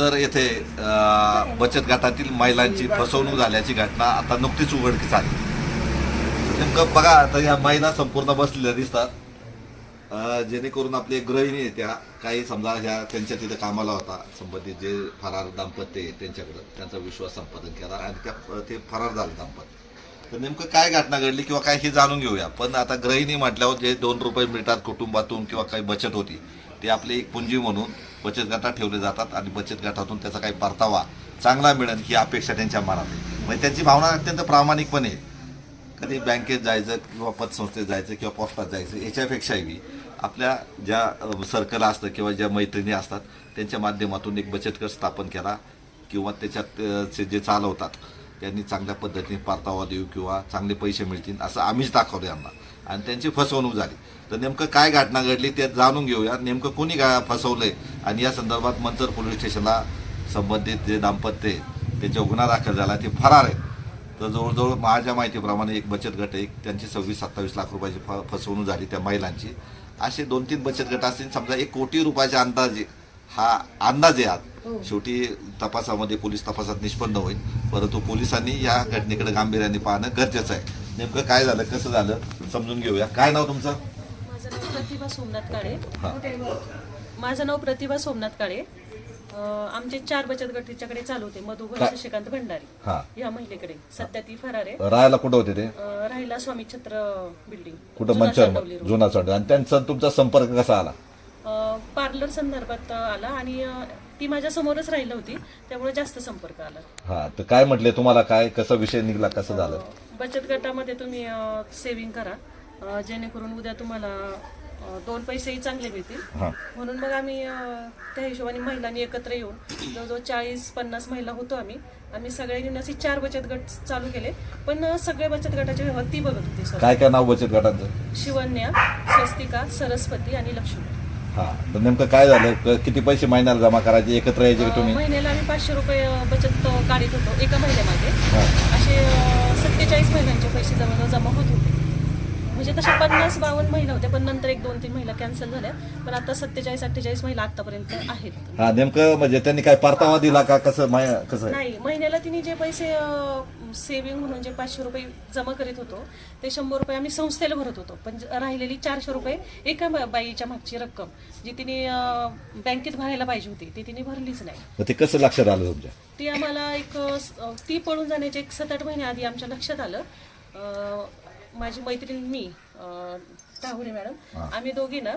तर येथे बचत गटातील महिलांची फसवणूक झाल्याची घटना आता नुकतीच उघडकीस आली. नेमकं बघा आता या महिला संपूर्ण बसलेल्या दिसतात. जेणेकरून आपले गृहिणी त्या. काही समजा ह्या त्यांच्या तिथे कामाला होता. संबंधित जे फरार दाम्पत्य आहे त्यांच्याकडं त्यांचा विश्वास संपादन केला आणि त्या ते फरार झाले दाम्पत्य. तर नेमकं काय घटना घडली किंवा काय हे जाणून घेऊया. पण आता गृहिणी म्हटल्यावर जे दोन रुपये मिळतात कुटुंबातून किंवा काही बचत होती ते आपली एक पुंजी म्हणून बचत गटात ठेवले जातात आणि बचत गटातून त्याचा काही परतावा चांगला मिळेल ही अपेक्षा त्यांच्या मनात आहे. म्हणजे त्यांची भावना अत्यंत प्रामाणिकपणे कधी बँकेत जायचं किंवा पतसंस्थेत जायचं किंवा पोस्टात जायचं याच्यापेक्षाही आपल्या ज्या सर्कल असतं किंवा ज्या मैत्रिणी असतात त्यांच्या माध्यमातून एक बचत गट स्थापन केला किंवा त्याच्यात जे चालवतात त्यांनी चांगल्या पद्धतीने परतावा देऊ किंवा चांगले पैसे मिळतील असं आम्हीच दाखवलं यांना. आणि त्यांची फसवणूक झाली. तर नेमकं काय घटना घडली ते जाणून घेऊया. नेमकं कोणी काय फसवलंय? आणि या संदर्भात मंचर पोलीस स्टेशनला संबंधित जे दाम्पत्य आहे त्यांच्या गुन्हा दाखल झाला ते फरार आहे तर जवळजवळ माझ्या माहितीप्रमाणे एक बचत गट आहे. त्यांची सव्वीस सत्तावीस लाख रुपयाची फ फसवणूक झाली त्या महिलांची. असे दोन तीन बचत गट असतील समजा एक कोटी रुपयाच्या अंदाजे हा अंदाज आहे आज. शेवटी तपासामध्ये पोलीस तपासात निष्पन्न होईल. परंतु पोलिसांनी या घटनेकडे गांभीर्याने पाहणं गरजेचं आहे. नेमकं काय झालं कसं झालं समजून घेऊया. काय नाव तुमचं? माझं नाव प्रतिभा सोमनाथ काळे. हा. माझं नाव प्रतिभा सोमनाथ काळे. अं, आमचे चार बचत गट तिच्याकडे चालू होते का- शशिकांत भंडारी. हा. या महिलेकडे सध्या ती फरार आहे. राहायला कुठं होते ते? अं, राहिला स्वामी छत्र बिल्डिंग कुठं? जुना मंचर रोड. जुना चढ आणि त्यांचा तुमचा संपर्क कसा आला? अं, पार्लर संदर्भात अं, आला आणि अं, ती माझ्या समोरच राहिली होती त्यामुळे जास्त संपर्क आला. हा तर काय म्हटले तुम्हाला? काय कसा विषय निघला? कसं झालं? बचत गटामध्ये तुम्ही सेव्हिंग करा अं, जेणेकरून उद्या तुम्हाला अं, दोन पैसेही चांगले मिळतील. हा. म्हणून मग आम्ही अं, त्या हिशोबाने महिलांनी एकत्र येऊन जवळजवळ चाळीस पन्नास महिला होतो आम्ही. आम्ही सगळ्यांनी असे चार बचत गट चालू केले. पण अं, सगळे बचत गटाचे व्यवहार ती बघत होती स्वतः काय काय नाव बचत गटांचं? शिवन्या स्वस्तिका सरस्वती आणि लक्ष्मी. हा. तर नेमकं काय झालं? क- किती पैसे महिन्याला जमा करायचे? एकत्र यायचे का तुम्ही? महिन्याला आम्ही पाचशे रुपये अं, बचत अं, काढत होतो एका महिन्यामागे. हा. असे सत्तेचाळीस महिलांचे पैसे जवळजवळ जमा होत होते. म्हणजे तशा पन्नास बावन्न महिला होत्या पण नंतर एक दोन तीन महिला कॅन्सल झाल्या पण आता सत्तेचाळीस अठ्ठेचाळीस महिला आतापर्यंत आहेत. हा नेमकं म्हणजे त्यांनी काय परतावा दिला का? कसं माय- कसं आहे? नाही महिन्याला तिने जे पैसे सेव्हिंग म्हणून जे पाचशे रुपये जमा करीत होतो ते शंभर रुपये आम्ही संस्थेला भरत होतो. पण राहिलेली चारशे रुपये एका बाईच्या मागची रक्कम जी तिने बँकेत भरायला पाहिजे होती ती तिने भरलीच नाही. ते कसं लक्षात आलं तुमच्या? ती आम्हाला एक ती पळून जाण्याचे एक सात आठ महिने आधी आमच्या लक्षात आलं. माझी मैत्रीण मी टाहुरे मॅडम आम्ही दोघी ना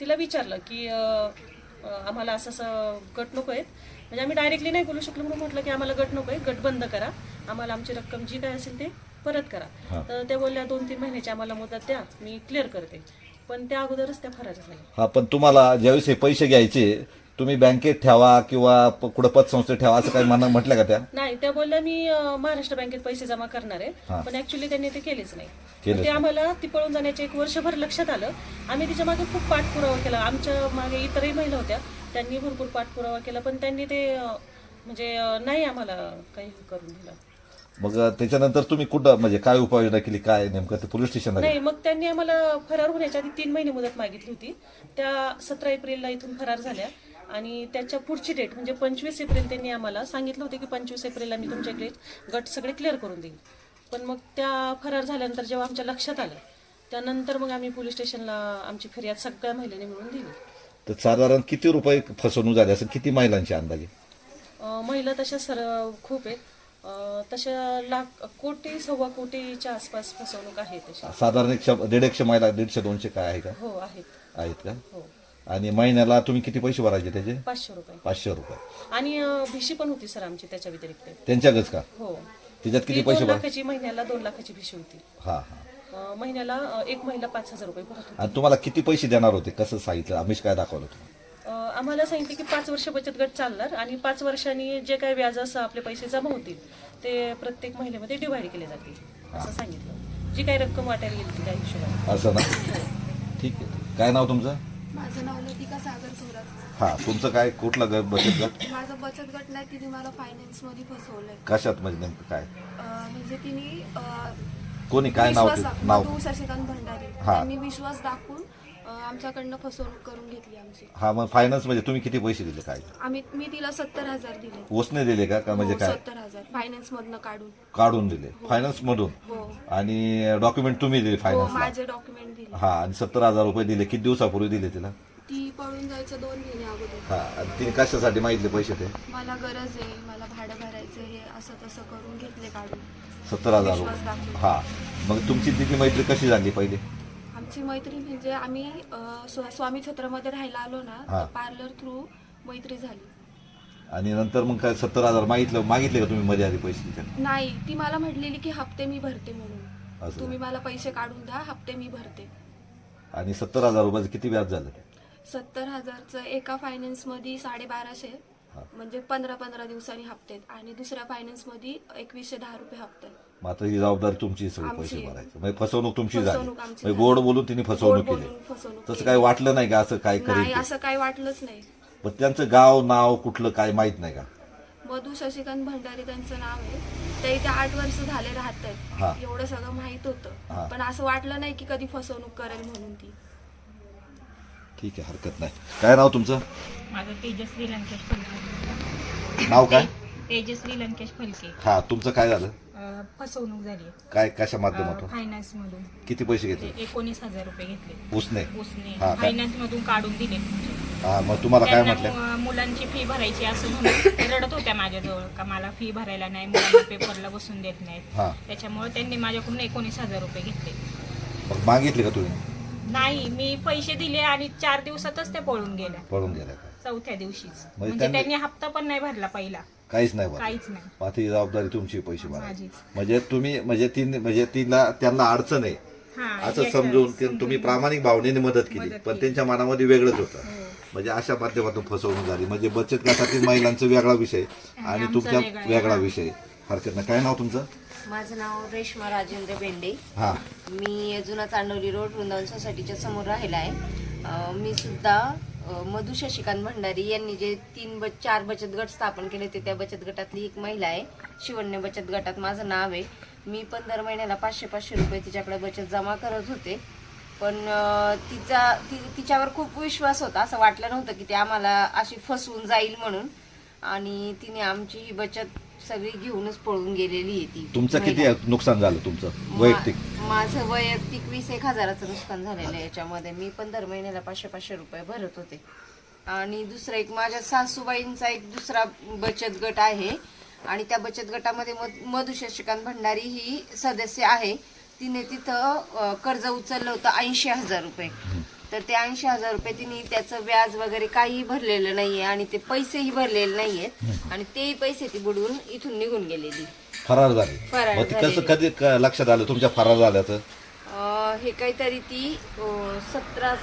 तिला विचारलं की आम्हाला असं असं गट नको आहेत. म्हणजे आम्ही डायरेक्टली नाही बोलू शकलो म्हणून म्हटलं की आम्हाला गट नको आहे. गट बंद करा. आम्हाला आमची रक्कम जी काय असेल ते परत. करा. तर त्या बोलल्या दोन तीन महिन्याची आम्हाला मुदत द्या. मी क्लिअर करते. पण त्या अगोदरच त्या फरार झाल्या. हा पण तुम्हाला ज्यावेळेस हे पैसे घ्यायचे तुम्ही बँकेत ठेवा किंवा प- कुठं पतसंस्थेत ठेवा असं काही म्हणा म्हटलं का त्या? नाही त्या बोलल्या मी अं, महाराष्ट्र बँकेत पैसे जमा करणार. आहे पण ऍक्च्युली त्यांनी ते केलेच नाही. केलेच ते आम्हाला ती पळून जाण्याचे एक वर्षभर लक्षात आलं. आम्ही तिच्यामागे खूप पाठपुरावा केला. आमच्या मागे इतरही महिला होत्या त्यांनी भरपूर पाठपुरावा केला पण त्यांनी ते अं, म्हणजे अं, नाही आम्हाला काही करून दिलं. मग त्याच्यानंतर तुम्ही कुठं म्हणजे काय उपाययोजना केली काय नेमकं ते पोलीस स्टेशनला गेले? नाही मग त्यांनी आम्हाला फरार होण्याच्या आधी तीन महिने मुदत मागितली होती. त्या सतरा एप्रिलला इथून फरार झाल्या. आणि त्याच्या पुढची डेट म्हणजे पंचवीस एप्रिल त्यांनी आम्हाला सांगितलं होते की पंचवीस एप्रिलला मी तुमच्याकडे गट सगळे क्लिअर करून देईन. पण मग त्या फरार झाल्यानंतर जेव्हा आमच्या लक्षात आलं त्यानंतर मग आम्ही पोलीस स्टेशनला आमची फरियाद सगळ्या महिलांनी मिळून दिली. तर साधारण किती रुपये फसवणूक झाली असं किती महिलांची अंदाजे? अं, महिला तशा सर खूप आहेत. अं, तशा लाख कोटी सव्वा कोटीच्या आसपास फसवणूक आहे तशी. साधारण एक शं- दीड एकशे महिला दीडशे दोनशे काय आहे का? हो आहेत. आहेत का? हो. आणि महिन्याला तुम्ही किती पैसे भरायचे त्याचे? पाचशे रुपये. पाचशे रुपये. आणि अं, भिशी पण होती सर आमची त्याच्या व्यतिरिक्त. त्यांच्याकच का? हो. त्याच्यात ती किती दोन पैसे भर लाखाची महिन्याला दोन लाखाची भिशी होती. हा हा. अं, महिन्याला अं, एक महिला पाच हजार रुपये भरत होती. आणि तुम्हाला किती पैसे देणार होते? कसं सांगितलं? आम्हीच काय दाखवलं तुम्हाला? अं, आम्हाला सांगितले की पाच वर्ष बचत गट चालणार आणि पाच वर्षांनी जे काही व्याजासह आपले पैसे जमा होतील ते प्रत्येक महिलेमध्ये डिवाइड केले जातील. असं सांगितलं. जी काही रक्कम वाटायला गेली त्या हिशोबाने. असं ना? ठीक आहे. काय नाव तुमचं? माझं नाव लतिका सागर थोरात. हा तुमचं काय कुठलं ग बचत गट? माझं बचत गट नाही तिने मला फायनान्समध्ये फसवलंय. कशात म्हणजे नेमकं काय? अं, म्हणजे तिने अं, कोणी काय नाव विश्वास ते- नाव? शशिकांत भंडारी. हा. त्यांनी विश्वास दाखवून आमच्याकडनं फसवणूक करून घेतली आमची. हा मग फायनान्स म्हणजे तुम्ही किती पैसे दिले काय? आम्ही मी तिला सत्तर हजार दिले. ओसने दिले का? का म्हणजे हो, काय? सत्तर हजार. फायनान्स मधनं काढून. काढून दिले. फायनान्स मधून? हो. आणि डॉक्युमेंट तुम्ही दिले हो फायनान्सला माझे डॉक्युमेंट दिले. हा आणि सत्तर हजार रुपये दिले. किती दिवसापूर्वी दिले तिला? ती पळून जायचं दोन महिने अगोदर. हा आणि तिने कशासाठी मागितले पैसे ते? मला गरज आहे मला भाडं भरायचं हे असं तसं करून घेतले काढून. सत्तर हजार विश्वास रुपये. हा. मग तुमची तिची मैत्री कशी झाली पहिले? आमची मैत्री म्हणजे आम्ही अं, स्वा- स्वामी छत्रमध्ये राहायला आलो ना. पार्लर थ्रू मैत्री झाली आणि नंतर मग काय सत्तर हजार मागितलं मागितले का तुम्ही मध्ये आधी पैसे नाही ती मला म्हटलेली की हप्ते मी भरते म्हणून असं तुम्ही मला पैसे काढून द्या हप्ते मी भरते आणि सत्तर हजार रुपयाचं किती व्याज झालं सत्तर हजारचं एका फायनान्समध्ये साडेबाराशे हा. म्हणजे पंधरा पंधरा दिवसांनी हप्ते. आणि दुसऱ्या फायनान्समध्ये एकवीसशे दहा रुपये हप्ते आहेत. मग आता ही जबाबदारी तुमची सगळी आमची. पैसे भरायचे. म्हणजे फसवणूक तुमची झाली. फसवणूक आमची म्हणजे झाली. गोड बोलून तिने फसवणूक गोड केली. बोलून फसवणूक तसं केली. काही वाटलं नाही का असं काय नाही करेल असं काही वाटलंच नाही. पण त्यांचं गाव नाव कुठलं काय माहीत नाही का? मधु शशिकांत भंडारी त्यांचं नाव आहे. ते इथे आठ वर्ष झाले राहत हा. आहेत एवढं सगळं माहीत हा. होतं पण असं वाटलं नाही की कधी फसवणूक करेल म्हणून ती. ठीक आहे हरकत नाही. काय नाव तुमचं? माझं तेजश्री लंकेश फलके. नाव काय? तेजश्री लंकेश फलके. हा तुमचं काय झालं? अं, फसवणूक झाली. काय कशा माध्यमातून? फायनान्स मधून. किती पैसे घेतले? एकोणीस हजार रुपये घेतले. उसने? उसने. हा, काय? फायनान्स मधून काढून दिले. हा मग तुम्हाला काय त्यांना म्हटलं? मु- मुलांची फी भरायची असं म्हणून ते रडत होत्या माझ्याजवळ का मला फी भरायला नाही मुलांना पेपरला बसून देत नाहीत. हा. त्याच्यामुळे त्यांनी माझ्याकडून एकोणीस हजार रुपये घेतले. मग मागितले का तुम्ही? नाही मी पैसे दिले आणि चार दिवसातच ते पळून गेल्या. पळून गेल्या का? चौथ्या दिवशीच. म्हणजे म्हणजे त्यांनी- त्यांनी हप्ता पण नाही भरला पहिला. काहीच नाही बरं काहीच नाही. ही जबाबदारी तुमची पैसे माझीच. म्हणजे तुम्ही म्हणजे ती म्हणजे तिला त्यांना अडचण आहे. हा असं समजून ते तुम्ही प्रामाणिक भावनेने मदत केली. पण. त्यांच्या मनामध्ये वेगळंच होतं. हो. म्हणजे अशा माध्यमातून फसवणूक झाली. म्हणजे बचत गटातील महिलांचा वेगळा विषय आणि तुमचा वेगळा. विषय. हरकत नाही. काय नाव तुमचं? माझं नाव रेश्मा राजेंद्र बेंडे. हा. मी जुना चांडवली रोड वृंदावन सोसायटीच्या समोर राहिला आहे. अं, मी सुद्धा मधु शशिकांत भंडारी यांनी जे तीन ब चार बचत गट स्थापन केले ते त्या बचत गटातली एक महिला आहे शिवण्य बचत गटात माझं नाव आहे. मी पण दर महिन्याला पाचशे पाचशे रुपये तिच्याकडे बचत जमा करत होते. पण तिचा ति तिच्यावर खूप विश्वास होता. असं वाटलं नव्हतं की ती आम्हाला अशी फसवून जाईल म्हणून. आणि तिने आमची ही बचत सगळी घेऊनच पळून गेलेली आहे ती. तुमचं किती. नुकसान झालं तुमचं? वैयक्तिक. माझं वैयक्तिक वीस एक हजाराचं नुकसान झालेलं आहे याच्यामध्ये. मी पण दर महिन्याला पाचशे पाचशे रुपये भरत होते. आणि दुसरं एक माझ्या सासूबाईंचा एक दुसरा बचत गट आहे. आणि त्या बचत गटामध्ये मध- शशिकांत भंडारी ही सदस्य आहे. तिने तिथं कर्ज उचललं होतं ऐंशी हजार रुपये. तर ते ऐंशी हजार रुपये तिने त्याचं व्याज वगैरे काहीही भरलेलं नाहीये आणि ते पैसेही भरलेले नाहीयेत. आणि तेही पैसे ती बुडवून इथून निघून गेलेली. फरार झाले. फरार मग ते कसं झालेली. कधी क- लक्षात आलं तुमच्या फरार झाल्याचं? अं, हे काहीतरी ती सतरा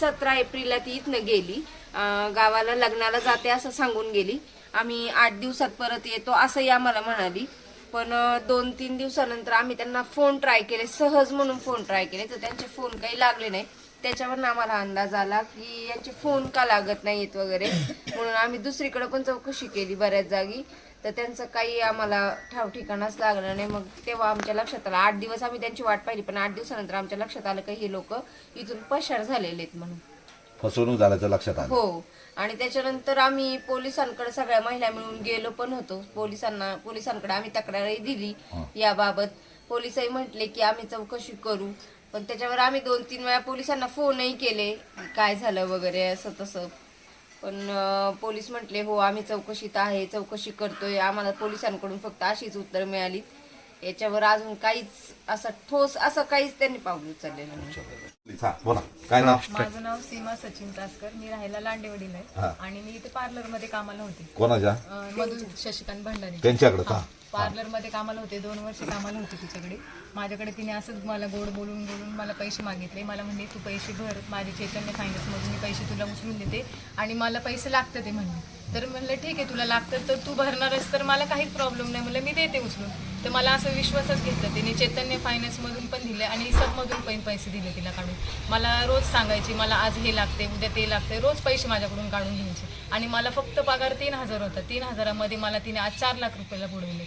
सतरा एप्रिलला ती इथनं गेली. अं, गावाला लग्नाला जाते असं सांगून गेली. आम्ही आठ दिवसात परत येतो असंही आम्हाला म्हणाली. पण अं, दोन तीन दिवसानंतर आम्ही त्यांना फोन ट्राय केले. सहज म्हणून फोन ट्राय केले. तर त्यांचे फोन काही लागले नाही. त्याच्यावरून आम्हाला अंदाज आला की यांचे फोन का लागत नाहीत वगैरे. म्हणून आम्ही दुसरीकडे पण चौकशी केली बऱ्याच जागी. तर त्यांचं काही आम्हाला ठाव ठिकाणाच लागलं नाही. मग तेव्हा आमच्या लक्षात आलं. आठ दिवस आम्ही त्यांची वाट पाहिली पण आठ दिवसानंतर आमच्या लक्षात आलं की हे लोक इथून पसार झालेले आहेत म्हणून. फसवणूक झाल्याचं लक्षात आलं. हो. आणि त्याच्यानंतर आम्ही पोलिसांकडे सगळ्या महिला मिळून गेलो पण होतो. पोलिसांना पोलिसांकडे आम्ही तक्रारही दिली याबाबत. पोलिसही म्हटले की आम्ही चौकशी करू. पण त्याच्यावर आम्ही दोन तीन वेळा पोलिसांना फोनही केले काय झालं वगैरे असं तसं पण पोलीस म्हटले हो आम्ही चौकशीत आहे चौकशी करतोय. आम्हाला पोलिसांकडून फक्त अशीच उत्तर मिळाली. याच्यावर अजून काहीच असं ठोस असं काहीच त्यांनी पाऊल उचललेलं नाही. हा, बोला. काय नाव? माझं नाव सीमा सचिन तासकर. मी राहायला लांडेवडीला. आहे. आणि मी इथे पार्लरमध्ये कामाला होते. कोणाच्या? अं, मधु शशिकांत भंडारी. त्यांच्याकडे का? पार्लरमध्ये कामाला होते दोन वर्ष कामाला होते तिच्याकडे. माझ्याकडे तिने असंच मला गोड बोलून बोलून मला पैसे मागितले. मला म्हणले तू पैसे भर माझे चैतन्य फायनान्स मधून मी पैसे तुला उचलून देते आणि मला पैसे लागतं ते म्हणले तर म्हणलं ठीक आहे तुला लागतं तर तू भरणारच तर मला काहीच प्रॉब्लेम नाही. म्हणलं मी देते उचलून. तर मला असं विश्वासच घेतलं. तिने चैतन्य फायनान्समधून पण दिले आणि सबमधून पण पैसे दिले तिला काढून. मला रोज सांगायची मला आज हे लागते उद्या ते लागते रोज पैसे माझ्याकडून काढून घ्यायचे. आणि मला फक्त पगार तीन हजार होता. तीन हजारामध्ये मला तिने आज चार लाख रुपयाला बुडवले.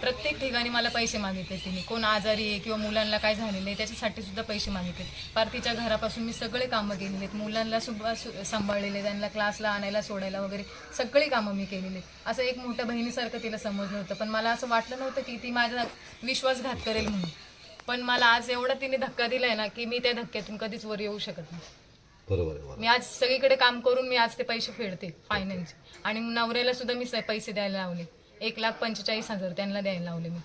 प्रत्येक ठिकाणी मला पैसे मागितले तिने. कोण आजारी आहे किंवा मुलांना काय झालेलं आहे त्याच्यासाठी सुद्धा पैसे मागितले. पार तिच्या घरापासून मी सगळे कामं केलेले आहेत. मुलांना सुद्धा सांभाळलेले त्यांना क्लासला आणायला सोडायला वगैरे सगळी कामं मी केलेली आहेत. असं एक मोठ्या बहिणीसारखं तिला समजलं होतं. पण मला असं वाटलं नव्हतं की ती माझा विश्वासघात करेल म्हणून. पण मला आज एवढा तिने धक्का दिला आहे ना की मी त्या धक्क्यातून कधीच वर येऊ शकत नाही. बरोबर आहे बरोबर मी आज सगळीकडे काम करून मी आज ते पैसे फेडते फायनान्स आणि नवऱ्याला सुद्धा मी स- पैसे द्यायला लावले. एक लाख पंचेचाळीस हजार त्यांना द्यायला लावले मी.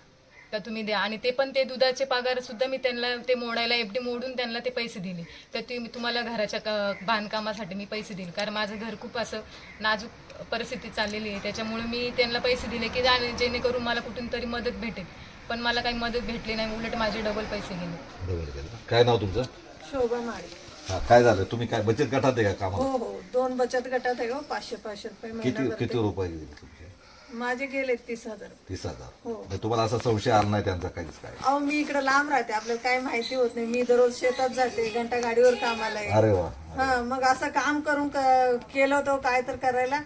तर तुम्ही द्या. आणि ते पण ते दुधाचे पगार सुद्धा मी त्यांना ते मोडायला एफडी मोडून त्यांना ते पैसे दिले. तर तुम्ही तुम्हाला घराच्या क- बांधकामासाठी मी पैसे दिले. कारण माझं घर खूप असं नाजूक परिस्थिती चाललेली आहे. त्याच्यामुळे मी त्यांना पैसे दिले की जा- जेणेकरून मला कुठून तरी मदत भेटेल. पण मला काही मदत भेटली नाही. उलट माझे डबल पैसे गेले. बरोबर. काय नाव तुमचं? शोभा माळी. हा काय झालं? तुम्ही काय बचत गटात आहे का कामाला? हो हो. दोन बचत गटात आहे हो. पाचशे पाचशे रुपये किती. किती रुपये दिले तुमचे? माझे गेले तीस हजार. तीस हजार. हो. तुम्हाला असा संशय आला नाही त्यांचा काहीच काय? अहो मी इकडे लांब राहते. आपल्याला काही माहिती होत नाही. मी दररोज शेतात जाते. घंटा गाडीवर कामाला आहे. अरे वा. हा मग असं काम करून क- केलं होतं काय तर करायला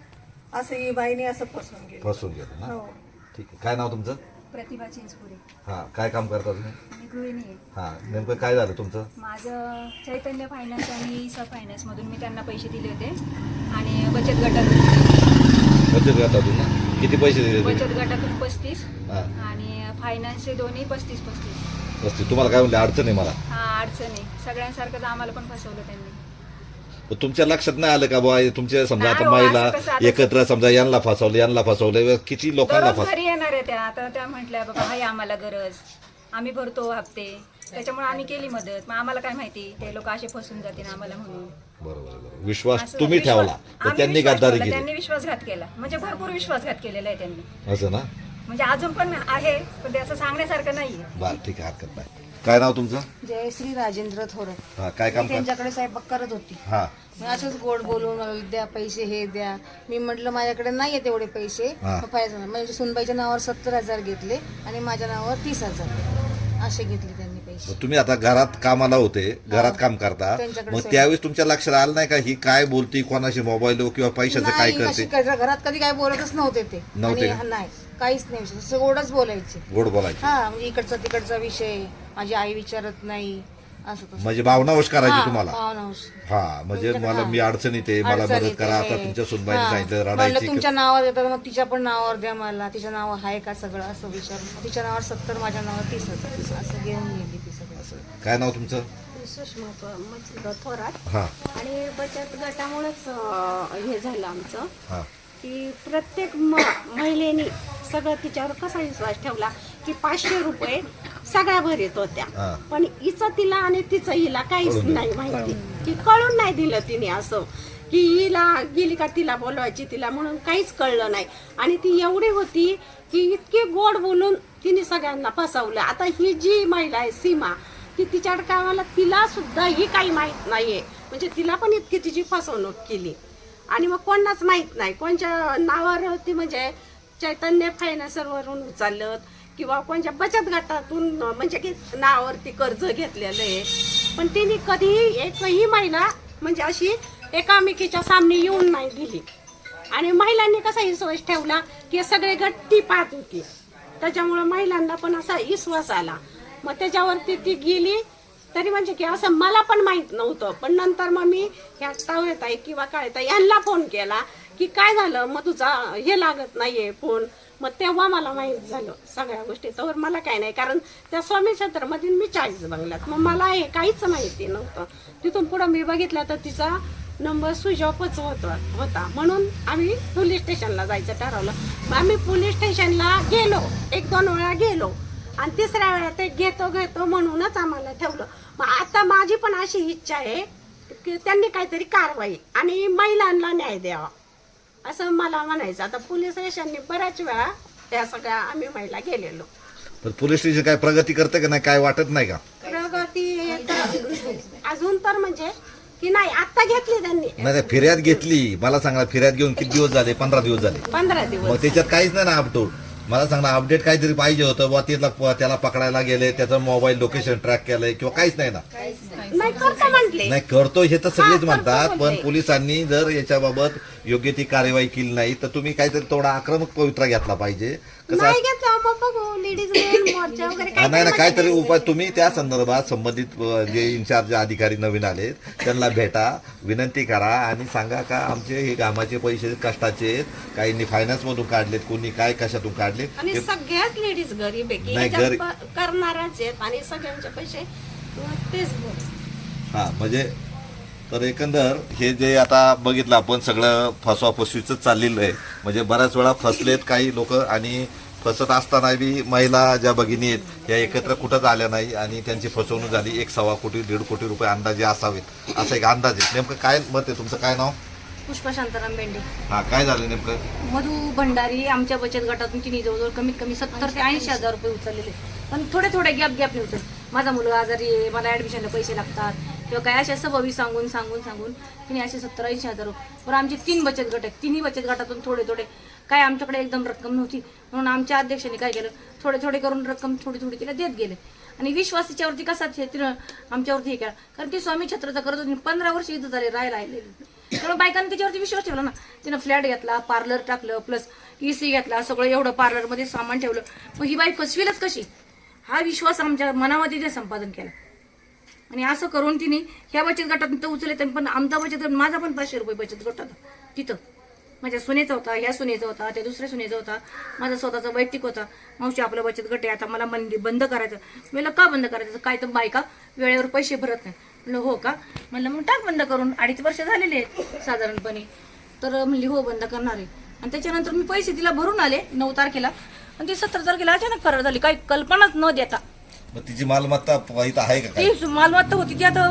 असं ही बाईने असं फसवून गेलं. फसून गेलं ना? हो. ठीक आहे. काय नाव तुमचं? प्रतिभा चिंचपुरे. हा काय काम करता तुम्ही? मी गृहिणी आहे. हा नेमकं काय झालं तुमचं? माझं चैतन्य फायनान्स आणि ईसा फायनान्समधून मी त्यांना पैसे दिले होते. आणि बचत गटातून. बचत गटातून ना? किती पैसे दिले तुम्ही बचत गटातून पस्तीस. हा. आणि फायनान्सचे दोन्ही पस्तीस पस्तीस. बस तुम्हाला काय म्हणले अडचण आहे मला? हा अडचण आहे. सगळ्यांसारखंच आम्हाला पण फसवलं त्यांनी. पण तुमच्या लक्षात नाही आलं का बुवा? हे तुमचे समजा आता नाही हो, महिला असं कसं? आता- एकत्र समजा यांना फसवलं यांना फसवलं किती लोकांना दररोज फस घरी येणार आहे त्या. आता त्या म्हटल्या बाबा हाय आम्हाला गरज. आम्ही भरतो हप्ते. त्याच्यामुळे आम्ही केली मदत. मग आम्हाला काय माहिती? ते लोक असे फसून जातील आम्हाला म्हणून. बरोबर बरोबर. विश्वास असं तुम्ही विश्वास- ठेवला. आम्ही त्यांनी विश्वास गद्दारी ठेवला, केली. त्यांनी विश्वासघात केला. म्हणजे भरपूर विश्वासघात केलेला आहे त्यांनी. असं ना? म्हणजे अजून पण आहे पण ते असं सांगण्यासारखं नाहीये. बर ठीक आहे हरकत नाही. काय नाव तुमचं? जयश्री राजेंद्र थोरत. हा काय काम मी त्यांच्याकडे स्वयंपाक करत होती. हा. मी असंच गोड बोलून मला द्या पैसे हे द्या. मी म्हटलं माझ्याकडे नाही आहे तेवढे पैसे. हा. मग पाहिजे ना. म्हणजे सुनबाईच्या नावावर सत्तर हजार घेतले आणि माझ्या नावावर तीस हजार. असे घेतले त्यांनी पैसे. मग तुम्ही आता घरात कामाला होते. घरात काम करता. त्यांच्याकडे मग त्यावेळेस तुमच्या लक्षात आलं नाही का ही काय बोलती कोणाशी मोबाईल किंवा पैशाचं काय नाही अशी करते? काय- घरात कधी काय बोलतच नव्हते ते. नव्हते आणि का? नाही काहीच नाही. विषय असं गोडच बोलायचे. गोड बोलायची. हा म्हणजे इकडचा तिकडचा विषय. माझी आई विचारत नाही असं तसं. म्हणजे भावनावश करायची हा, तुम्हाला? भावनावश. हा म्हणजे मला मी अडचणीत आहे मला मदत करा आता. तुमच्या सुनबाईने. सांगितलं रडायची तुमच्या नावावर येतात मग तिच्या पण नावावर द्या मला तिच्या नावावर आहे का सगळं असं विचारून. तिच्या नावावर सत्तर माझ्या नावावर तीस हजार असं घेऊन गेली ती सगळं. काय नाव तुमचं? सुषमा थोरात. हा. आणि बचत गटामुळेच अं, हे झालं आमचं. हा. की प्रत्येक म महिलेनी सगळं तिच्यावर कसा विश्वास ठेवला? की पाचशे रुपये सगळ्या भरीत होत्या. पण हिचं तिला आणि तिचं हिला काहीच नाही माहिती. की कळून नाही दिलं तिने असं. की हिला गेली का तिला बोलवायची तिला म्हणून काहीच कळलं नाही. आणि ती एवढी होती की इतकी गोड बोलून तिने सगळ्यांना फसवलं. आता ही जी महिला आहे सीमा की तिच्या कामाला तिला सुद्धा ही काही माहीत नाहीये. म्हणजे तिला पण इतकी तिची फसवणूक केली. आणि मग कोणाच माहीत नाही. कोणच्या नावावर ती म्हणजे चैतन्य फायनान्सवरून उचललं. किंवा कोणत्या बचत गटातून म्हणजे की नावावरती कर्ज घेतलेलं आहे. पण तिने कधीही एकही महिला म्हणजे अशी एकामेकीच्या सामने येऊन नाही दिली. आणि महिलांनी कसा विश्वास ठेवला की सगळे गट ती पाहत होती. त्याच्यामुळं महिलांना पण असा विश्वास आला. मग त्याच्यावरती ती गेली तरी म्हणजे की असं मला पण माहीत नव्हतं. पण नंतर मग मी ह्या टावळत किंवा काळेताई यांना फोन केला की काय झालं? मग तुझा हे लागत नाहीये फोन मग तेव्हा मला माहीत झालं सगळ्या गोष्टी. तर मला काय नाही कारण त्या स्वामी क्षेत्रामध्ये मी चाळीस बंगल्यात मग मला हे काहीच माहिती नव्हतं. तिथून पुढं मी बघितलं तर तिचा नंबर स्विच ऑफच होता होता. म्हणून आम्ही पोलीस स्टेशनला जायचं ठरवलं. मग आम्ही पोलीस स्टेशनला गेलो. एक दोन वेळा गेलो. आणि तिसऱ्या वेळा ते घेतो घेतो म्हणूनच आम्हाला ठेवलं. मग आता माझी पण अशी इच्छा आहे की त्यांनी काहीतरी कारवाई आणि महिलांना न्याय द्यावा. असं मला म्हणायचं. आता पोलीस स्टेशनने बऱ्याच वेळा त्या सगळ्या आम्ही महिला गेलेलो. तर पोलीस स्टेशन काय प्रगती करते का नाही काय वाटत नाही का? प्रगती तर अजून तर म्हणजे की नाही आता घेतली त्यांनी. नाही नाही, फिर्याद घेतली. मला सांगा फिर्याद घेऊन किती दिवस झाले? पंधरा दिवस झाले. पंधरा दिवस. मग त्याच्यात काहीच नाही ना अपडेट. मला सांग ना अपडेट काहीतरी पाहिजे होतं बुवा त्याला त्याला पकडायला गेले त्याचं मोबाईल लोकेशन ट्रॅक केलंय किंवा काहीच नाही ना? नाही करतो म्हटले. नाही करतो हे तर सगळेच म्हणतात पण. पोलिसांनी जर याच्याबाबत योग्य ती कार्यवाही केली नाही तर तुम्ही काहीतरी थोडा आक्रमक पवित्रा घेतला पाहिजे. कसं नाही घेतलं मग बघू. लेडीज मोर्चा वगैरे हा, नाही ना काहीतरी उपाय तुम्ही त्या संदर्भात संबंधित अ, जे इन्चार्ज अधिकारी नवीन आले त्यांना भेटा विनंती करा आणि सांगा का आमचे हे कामाचे पैसे कष्टाचे आहेत काहींनी फायनान्स मधून काढलेत कोणी काय कशातून काढले आणि सगळ्याच लेडीज गरीब आहे की नाही, याच्यात गरीब- प- करणाऱ्याच आहेत आणि सगळ्यांचे पैसे अं, तेच बोल. हा म्हणजे तर एकंदर हे जे आता बघितलं आपण सगळं फसवाफसवीच चाललेलं आहे. म्हणजे बऱ्याच वेळा फसलेत काही लोक आणि फसत असताना बी महिला ज्या भगिनी आहेत या एकत्र कुठंच आल्या नाही आणि त्यांची फसवणूक झाली. एक सव्वा कोटी दीड कोटी रुपये अंदाजे असावेत. असा एक अंदाज आहे. नेमकं काय मत आहे तुमचं? काय नाव? पुष्पा शांताराम बेंडे. हा काय झालं नेमकं? मधू भंडारी आमच्या बचत गटातून तिने जवळजवळ कमीत कमी सत्तर ते ऐंशी हजार रुपये उचललेले. पण थोडे थोडे गॅप गॅप उचल माझा मुलगा आजारी आहे मला ऍडमिशनला पैसे लागतात. किंवा काय अशा सभवी सांगून सांगून सांगून तिने असे सत्तर ऐंशी हजार बरं आमचे तीन बचत गट आहेत. तिन्ही बचत गटातून थोडे थोडे. काय आमच्याकडे एकदम रक्कम नव्हती. म्हणून आमच्या अध्यक्षांनी काय केलं? थोडे थोडे करून रक्कम थोडी थोडी तिला देत गेले. आणि विश्वास तिच्यावरती कसा तिनं आमच्यावरती हे केला? कारण ती स्वामी छत्रचा करत होती. पंधरा वर्ष इथं झाले राहायला आलेले. त्यामुळे बायकांनी त्याच्यावरती विश्वास ठेवला ना. तिनं फ्लॅट घेतला पार्लर टाकलं प्लस इसी घेतला सगळं एवढं पार्लरमध्ये सामान ठेवलं. मग ही बाई फसवीलच कशी? हा विश्वास आमच्या मनामध्ये ते संपादन केला. आणि असं करून तिने ह्या बचत गटातून तर उचलले त्यांनी पण आमचा बचत गट माझा पण पाचशे रुपये बचत गट होता तिथं. माझ्या सुनेचा होता ह्या सुनेचा होता त्या दुसऱ्या सुनेचा होता माझा स्वतःचा वैयक्तिक होता. मावशी आपला बचत गट आहे आता मला मंदी बंद करायचं. म्हणलं का बंद करायचं? काय तर बायका वेळेवर पैसे भरत नाही. म्हणलं हो का? म्हणलं मग टाक बंद करून. अडीच वर्ष झालेले आहेत साधारणपणे. तर म्हणली हो बंद करणार आहे. आणि त्याच्यानंतर मी पैसे तिला भरून आले नऊ तारखेला. आणि ती सत्तर तारखेला अचानक फरार झाली. काही कल्पनाच न देता. मग तिची मालमत्ता इथं आहे का काय? ती मालमत्ता होती. ती आता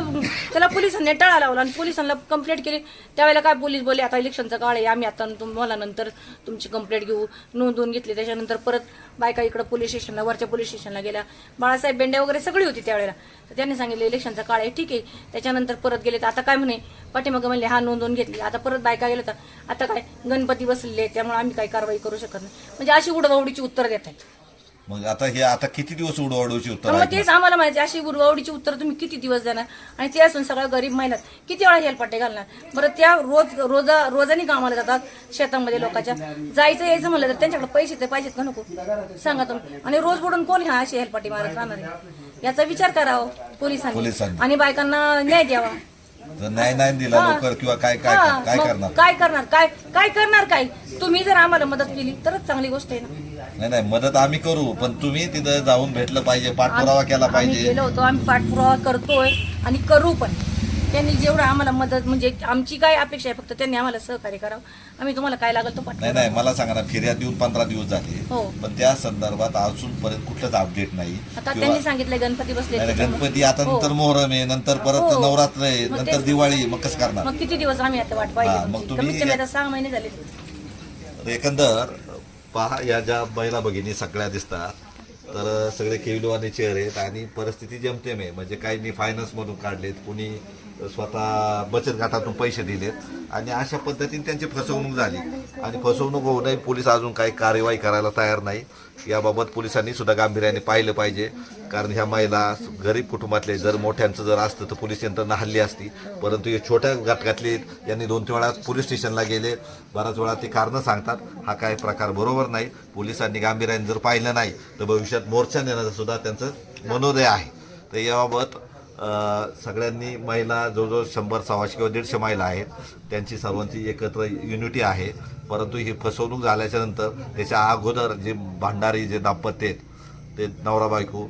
त्याला पोलिसांनी टाळा लावला आणि पोलिसांना कंप्लेंट केली. त्यावेळेला काय पोलीस बोलले आता इलेक्शनचा काळ आहे. आम्ही आता तुम्हाला नंतर तुमची कंप्लेंट घेऊ. नोंदवून घेतली. त्याच्यानंतर परत बायका इकडं पोलीस स्टेशनला वरच्या पोलीस स्टेशनला गेल्या. बाळासाहेब बेंडे वगैरे सगळी होती त्यावेळेला. तर त्यांनी सांगितलं इलेक्शनचा काळ आहे. ठीक आहे. त्याच्यानंतर परत गेले तर आता काय म्हणे? पाठीमागं म्हणले हा नोंदवून घेतली. आता परत बायका गेल्या तर आता काय? गणपती बसलेले आहेत, त्यामुळे आम्ही काही कारवाई करू शकत नाही. म्हणजे अशी उडवाउडीची उत्तर देत आहेत मग आता हे आता किती दिवस उडवाडूची उत्तर मग तेच आम्हाला माहिती अशी गुरुवावडीची उत्तर तुम्ही किती दिवस देणार? आणि ते असून सगळ्या गरीब महिलात किती वेळा हेलपाटे घालणार? बरं त्या रोज रोजा रोजानी कामाला जातात शेतामध्ये लोकांच्या. जायचं यायचं म्हणलं तर त्यांच्याकडे पैसे ते पाहिजेत का नको? सांगा तुम्ही. आणि रोज बुडून कोण ह्या अशी हेलपाटी मारत राहणार आहे? याचा विचार करावा पोलिसांनी. पोलिसांनी. आणि बायकांना न्याय द्यावा. जर न्याय नाही दिला हा. लवकर किंवा काय काय हा, काय मग करणार? काय करणार? काय काय करणार काय? तुम्ही जर आम्हाला मदत केली तरच चांगली गोष्ट आहे ना. नाही नाही मदत आम्ही करू पण तुम्ही तिथं जाऊन भेटलं पाहिजे पाठपुरावा केला आम्ही पाहिजे. गेलो होतो आम्ही पाठपुरावा करतोय आणि करू पण. त्यांनी जेवढं आम्हाला मदत म्हणजे आमची काय अपेक्षा आहे फक्त त्यांनी आम्हाला सहकार्य करावं आम्ही तुम्हाला काय लागेल तो नाही नाही मला सांगा ना फिर्याद देऊन पंधरा दिवस झाले हो. पण त्या संदर्भात अजूनपर्यंत कुठलंच अपडेट नाही आता किंवा त्यांनी सांगितलंय गणपती बसले नाही, नाही, त्याच्यामुळे. गणपती आता हो. नंतर मोहरम आहे नंतर परत हो. नवरात्र आहे मग नंतर तेच- दिवाळी मग कसं करणार मग किती दिवस आम्ही आता वाट हा, पाहिजे मग तुमची? तुम्ही- कमीत कमी आता सहा महिने झाले तर एकंदर पहा या ज्या महिला भगिनी सगळ्या दिसतात तर सगळे केविलवाने चेअर आहेत आणि परिस्थिती जमतेम आहे. म्हणजे काही मी फायनान्समधून काढलेत कुणी स्वतः बचत गटातून पैसे दिलेत आणि अशा पद्धतीने त्यांची फसवणूक झाली. आणि फसवणूक होऊ नये पोलीस अजून काही कार्यवाही करायला तयार नाही. याबाबत पोलिसांनी सुद्धा गांभीर्याने पाहिलं पाहिजे. कारण ह्या महिला गरीब कुटुंबातले जर मोठ्यांचं जर असतं तर पोलीस यंत्रणा हल्ली असती. परंतु हे छोट्या घटकातले यांनी दोन तीन वेळा पोलीस स्टेशनला गेले. बऱ्याच वेळा ते कारणं सांगतात. हा काय प्रकार बरोबर नाही. पोलिसांनी गांभीर्याने जर पाहिलं नाही तर भविष्यात मोर्चा नेण्याचं सुद्धा त्यांचं मनोदय आहे. तर याबाबत सगळ्यांनी महिला जवळजवळ शंभर सव्वाशे किंवा दीडशे महिला आहेत. त्यांची सर्वांची एकत्र युनिटी आहे. परंतु ही फसवणूक झाल्याच्यानंतर त्याच्या अगोदर जे भांडारी जे दाम्पत्य आहेत ते नवरा बायको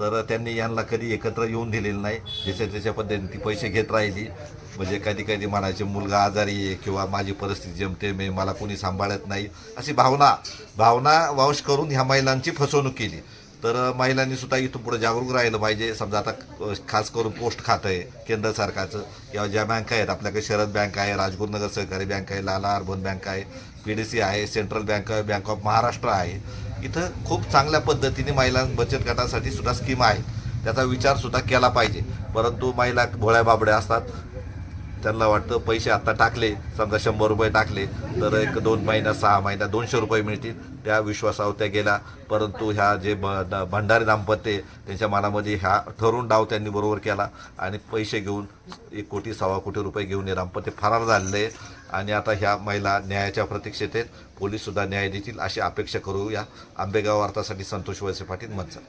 तर त्यांनी यांना कधी एकत्र येऊन दिलेलं नाही. ज्याच्या त्याच्या पद्धतीने ती पैसे घेत राहिली. म्हणजे कधी कधी म्हणायचे मुलगा आजारी आहे किंवा माझी परिस्थिती जमते मी मला कोणी सांभाळत नाही. अशी भावना भावना वावश करून ह्या महिलांची फसवणूक केली. तर महिलांनी सुद्धा इथून पुढे जागरूक राहिलं पाहिजे. समजा आता खास करून पोस्ट खातं आहे केंद्र सरकारचं किंवा ज्या बँका आहेत आपल्याकडे शरद बँक आहे राजगुरुनगर सहकारी बँक आहे लाला अर्बन बँक आहे पी डी सी आहे सेंट्रल बँक आहे बँक ऑफ महाराष्ट्र आहे. इथं खूप चांगल्या पद्धतीने महिला बचत गटासाठी सुद्धा स्कीम आहे. त्याचा विचारसुद्धा केला पाहिजे. परंतु महिला भोळ्या बाबड्या असतात. त्यांना वाटतं पैसे आता टाकले समजा शंभर रुपये टाकले तर एक दोन महिना सहा महिना दोनशे रुपये मिळतील. त्या विश्वासावर त्या गेला. परंतु ह्या जे ब द- भंडारी दाम्पत्य आहे, त्यांच्या मनामध्ये ह्या ठरून डाव त्यांनी बरोबर केला. आणि पैसे घेऊन एक कोटी सव्वा कोटी रुपये घेऊन हे दाम्पत्य फरार झालेले आहे. आणि आता ह्या महिला न्यायाच्या प्रतीक्षेत आहेत. पोलीस सुद्धा न्याय देतील अशी अपेक्षा करूया. आंबेगाव वार्तासाठी संतोष वळसे पाटील म्हणतात